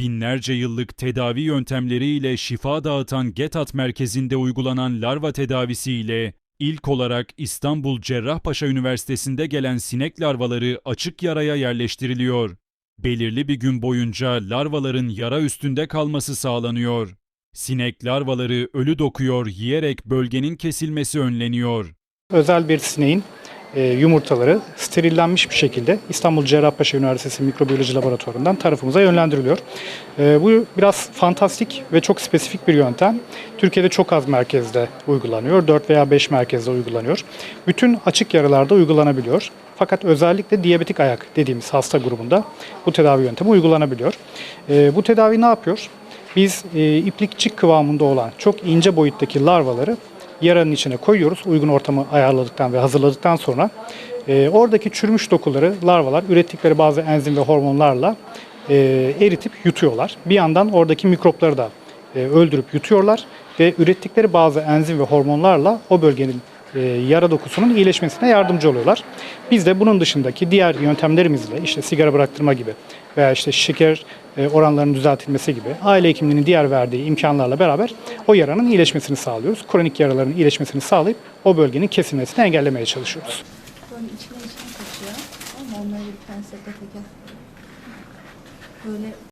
Binlerce yıllık tedavi yöntemleriyle şifa dağıtan GETAT merkezinde uygulanan larva tedavisiyle ilk olarak İstanbul Cerrahpaşa Üniversitesi'nde gelen sinek larvaları açık yaraya yerleştiriliyor. Belirli bir gün boyunca larvaların yara üstünde kalması sağlanıyor. Sinek larvaları ölü dokuyor, yiyerek bölgenin kesilmesi önleniyor. Özel bir sineğin e, yumurtaları sterillenmiş bir şekilde İstanbul Cerrahpaşa Üniversitesi Mikrobiyoloji Laboratuvarı'ndan tarafımıza yönlendiriliyor. E, bu biraz fantastik ve çok spesifik bir yöntem. Türkiye'de çok az merkezde uygulanıyor. 4 veya 5 merkezde uygulanıyor. Bütün açık yaralarda uygulanabiliyor. Fakat özellikle diyabetik ayak dediğimiz hasta grubunda bu tedavi yöntemi uygulanabiliyor. E, bu tedavi ne yapıyor? Biz iplikçik kıvamında olan çok ince boyuttaki larvaları yaranın içine koyuyoruz. Uygun ortamı ayarladıktan ve hazırladıktan sonra e, oradaki çürümüş dokuları larvalar ürettikleri bazı enzim ve hormonlarla e, eritip yutuyorlar. Bir yandan oradaki mikropları da e, öldürüp yutuyorlar ve ürettikleri bazı enzim ve hormonlarla o bölgenin e, yara dokusunun iyileşmesine yardımcı oluyorlar. Biz de bunun dışındaki diğer yöntemlerimizle işte sigara bıraktırma gibi veya işte şeker e, oranlarının düzeltilmesi gibi aile hekimliğinin diğer verdiği imkanlarla beraber o yaranın iyileşmesini sağlıyoruz. Kronik yaraların iyileşmesini sağlayıp o bölgenin kesilmesini engellemeye çalışıyoruz. Böyle